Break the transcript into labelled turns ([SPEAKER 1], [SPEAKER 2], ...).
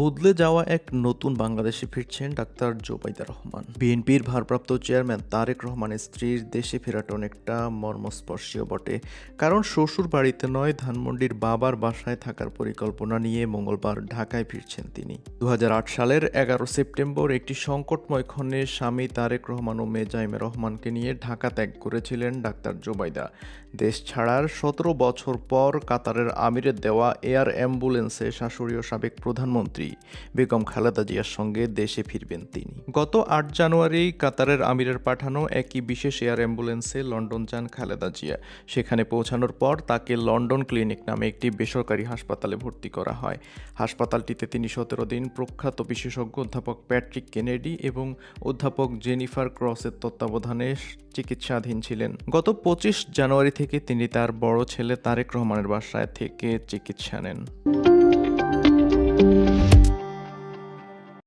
[SPEAKER 1] বদলে যাওয়া এক নতুন বাংলাদেশে ফিরছেন ডাক্তার জোবাইদা রহমান। বিএনপির ভারপ্রাপ্ত চেয়ারম্যান তারেক রহমানের স্ত্রীর দেশে ফেরাটা অনেকটা মর্মস্পর্শীয় বটে। কারণ শ্বশুর বাড়িতে নয়, ধানমন্ডির বাবার বাসায় থাকার পরিকল্পনা নিয়ে মঙ্গলবার ঢাকায় ফিরছেন তিনি। দু হাজার আট সালের এগারো সেপ্টেম্বর একটি সংকটময় ক্ষণে স্বামী তারেক রহমান ও মেজাইমে রহমানকে নিয়ে ঢাকা ত্যাগ করেছিলেন ডাক্তার জোবাইদা। দেশ ছাড়ার সতেরো বছর পর কাতারের আমিরের দেওয়া এয়ার অ্যাম্বুলেন্সে শাশুড়ি ও সাবেক প্রধানমন্ত্রী বেগম খালেদা জিয়ার সঙ্গে দেশে ফিরবেন তিনি। গত আট জানুয়ারি কাতারের আমিরের পাঠানো একই বিশেষ এয়ার অ্যাম্বুলেন্সে লন্ডন যান খালেদা জিয়া। সেখানে পৌঁছানোর পর তাকে লন্ডন ক্লিনিক নামে একটি বেসরকারি হাসপাতালে ভর্তি করা হয়। হাসপাতালটিতে তিনি সতেরো দিন প্রখ্যাত বিশেষজ্ঞ অধ্যাপক প্যাট্রিক কেনেডি এবং অধ্যাপক জেনিফার ক্রসের তত্ত্বাবধানে চিকিৎসাধীন ছিলেন। গত পঁচিশ জানুয়ারি থেকে তিনি তার বড় ছেলে তারেক রহমানের বাসায় থেকে চিকিৎসা নেন।